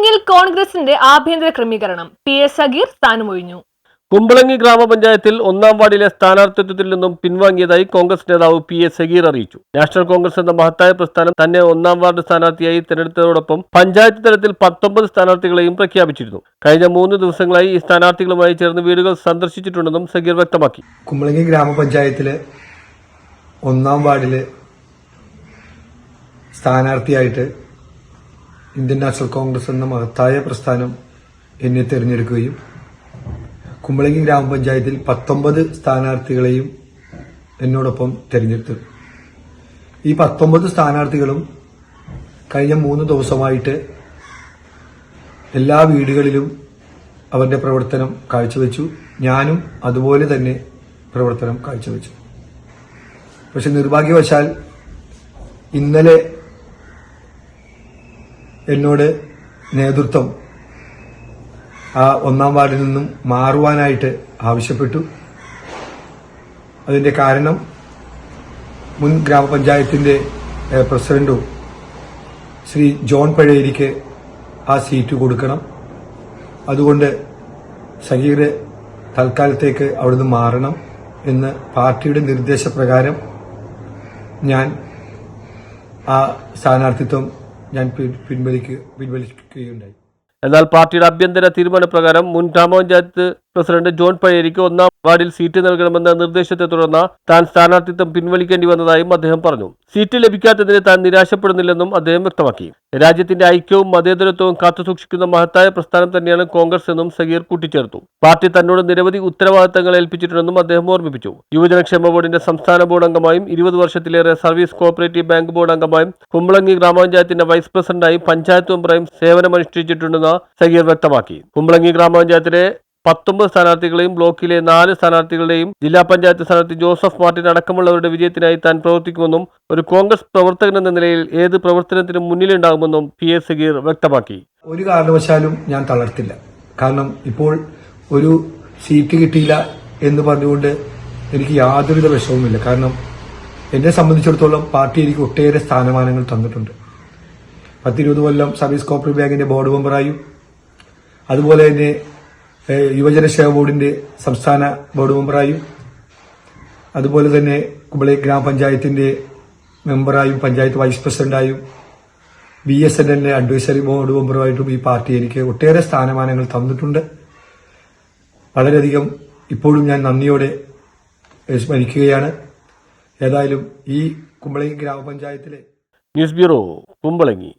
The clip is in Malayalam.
കുമ്പളങ്ങിൽ കോൺഗ്രസിന്റെ ആഭ്യന്തര ക്രമീകരണം. പി എസ് സഗീർ സ്ഥാനമൊഴിഞ്ഞു. കുമ്പളങ്ങി ഗ്രാമപഞ്ചായത്തിൽ ഒന്നാം വാർഡിലെ സ്ഥാനാർത്ഥിത്വത്തിൽ നിന്നും പിൻവാങ്ങിയതായി കോൺഗ്രസ് നേതാവ് പി എസ് സഗീർ അറിയിച്ചു. നാഷണൽ കോൺഗ്രസ് എന്ന മഹത്തായ പ്രസ്ഥാനം തന്നെ ഒന്നാം വാർഡ് സ്ഥാനാർത്ഥിയായി തെരഞ്ഞെടുത്തതോടൊപ്പം പഞ്ചായത്ത് തലത്തിൽ പത്തൊമ്പത് സ്ഥാനാർത്ഥികളെയും പ്രഖ്യാപിച്ചിരുന്നു. കഴിഞ്ഞ മൂന്ന് ദിവസങ്ങളായി ഈ സ്ഥാനാർത്ഥികളുമായി ചേർന്ന് വീടുകൾ സന്ദർശിച്ചിട്ടുണ്ടെന്നും സഗീർ വ്യക്തമാക്കി. കുമ്പളങ്ങി ഗ്രാമപഞ്ചായത്തിലെ ഒന്നാം വാർഡിലെ സ്ഥാനാർത്ഥിയായിട്ട് ഇന്ത്യൻ നാഷണൽ കോൺഗ്രസ് എന്ന മഹത്തായ പ്രസ്ഥാനം എന്നെ തിരഞ്ഞെടുക്കുകയും കുമ്പളങ്ങി ഗ്രാമപഞ്ചായത്തിൽ പത്തൊമ്പത് സ്ഥാനാർത്ഥികളെയും എന്നോടൊപ്പം തിരഞ്ഞെടുത്തു. ഈ പത്തൊമ്പത് സ്ഥാനാർത്ഥികളും കഴിഞ്ഞ മൂന്ന് ദിവസമായിട്ട് എല്ലാ വീടുകളിലും അവരുടെ പ്രവർത്തനം കാഴ്ചവെച്ചു. ഞാനും അതുപോലെ തന്നെ പ്രവർത്തനം കാഴ്ചവെച്ചു. പക്ഷെ നിർഭാഗ്യവശാൽ ഇന്നലെ എന്നോട് നേതൃത്വം ആ ഒന്നാം വാർഡിൽ നിന്നും മാറുവാനായിട്ട് ആവശ്യപ്പെട്ടു. അതിന്റെ കാരണം മുൻ ഗ്രാമപഞ്ചായത്തിന്റെ പ്രസിഡന്റോ ശ്രീ ജോൺ പഴേരിക്ക് ആ സീറ്റ് കൊടുക്കണം. അതുകൊണ്ട് സഹീർ തൽക്കാലത്തേക്ക് അവിടുന്ന് മാറണം എന്ന് പാർട്ടിയുടെ നിർദ്ദേശപ്രകാരം ഞാൻ ആ സ്ഥാനാർത്ഥിത്വം ഞാൻ പിൻ- പിൻവലിക്കുക പിൻവലിക്കുകയുണ്ടായി. എന്നാൽ പാർട്ടിയുടെ ആഭ്യന്തര തീരുമാനപ്രകാരം മുൻ ഗ്രാമപഞ്ചായത്ത് പ്രസിഡന്റ് ജോൺ പഴയരിക്ക് ഒന്നാം വാർഡിൽ സീറ്റ് നൽകണമെന്ന നിർദ്ദേശത്തെ തുടർന്ന് താൻ സ്ഥാനാർത്ഥിത്വം പിൻവലിക്കേണ്ടി വന്നതായും അദ്ദേഹം പറഞ്ഞു. സീറ്റ് ലഭിക്കാത്തതിന് താൻ നിരാശപ്പെടുന്നില്ലെന്നും അദ്ദേഹം വ്യക്തമാക്കി. രാജ്യത്തിന്റെ ഐക്യവും മതേതരത്വവും കാത്തുസൂക്ഷിക്കുന്ന മഹത്തായ പ്രസ്ഥാനം തന്നെയാണ് കോൺഗ്രസ് എന്നും സഗീർ കൂട്ടിച്ചേർത്തു. പാർട്ടി തന്നോട് നിരവധി ഉത്തരവാദിത്തങ്ങൾ ഏൽപ്പിച്ചിട്ടുണ്ടെന്നും അദ്ദേഹം ഓർമ്മിപ്പിച്ചു. യുവജനക്ഷേമ ബോർഡിന്റെ സംസ്ഥാന ബോർഡ് അംഗമായും ഇരുപത് വർഷത്തിലേറെ സർവീസ് കോഓപ്പറേറ്റീവ് ബാങ്ക് ബോർഡ് അംഗമായും കുമ്പളങ്ങി ഗ്രാമപഞ്ചായത്തിന്റെ വൈസ് പ്രസിഡന്റായും പഞ്ചായത്ത് മെമ്പറായും സേവനമനുഷ്ഠിച്ചിട്ടുണ്ടെന്ന് സഗീർ വ്യക്തമാക്കി. കുമ്പളങ്ങി ഗ്രാമപഞ്ചായത്തിലെ പത്തൊമ്പത് സ്ഥാനാർത്ഥികളെയും ബ്ലോക്കിലെ നാല് സ്ഥാനാർത്ഥികളുടെയും ജില്ലാ പഞ്ചായത്ത് സ്ഥാനാർത്ഥി ജോസഫ് മാർട്ടിൻ അടക്കമുള്ളവരുടെ വിജയത്തിനായി താൻ പ്രവർത്തിക്കുമെന്നും ഒരു കോൺഗ്രസ് പ്രവർത്തകൻ എന്ന നിലയിൽ ഏത് പ്രവർത്തനത്തിനും മുന്നിലുണ്ടാകുമെന്നും പി എസ് സഗീർ വ്യക്തമാക്കി. ഒരു കാരണവശാലും ഞാൻ തളർത്തില്ല. കാരണം ഇപ്പോൾ ഒരു സീറ്റ് കിട്ടിയില്ല എന്ന് പറഞ്ഞുകൊണ്ട് എനിക്ക് യാതൊരുവിധ വിഷമവുമില്ല. കാരണം എന്നെ സംബന്ധിച്ചിടത്തോളം പാർട്ടി എനിക്ക് ഒട്ടേറെ സ്ഥാനമാനങ്ങൾ തന്നിട്ടുണ്ട്. പത്തിരുപത് കൊല്ലം സർവീസ് കോപ്പറേറ്റീവ് ബാങ്കിന്റെ ബോർഡ് മെമ്പറായും അതുപോലെ തന്നെ യുവജന സേവ ബോർഡിന്റെ സംസ്ഥാന ബോർഡ് മെമ്പറായും അതുപോലെ തന്നെ കുമ്പളി ഗ്രാമപഞ്ചായത്തിന്റെ മെമ്പറായും പഞ്ചായത്ത് വൈസ് പ്രസിഡന്റായും ബി എസ് എൻ എല്ലിന്റെ അഡ്വൈസറി ബോർഡ് മെമ്പറുമായിട്ടും ഈ പാർട്ടി എനിക്ക് ഒട്ടേറെ സ്ഥാനമാനങ്ങൾ തന്നിട്ടുണ്ട്. വളരെയധികം ഇപ്പോഴും ഞാൻ നന്ദിയോടെ സ്മരിക്കുകയാണ്. ഏതായാലും ഈ കുമ്പളങ്ങി ഗ്രാമപഞ്ചായത്തിലെ ന്യൂസ് ബ്യൂറോ കുമ്പളങ്ങി.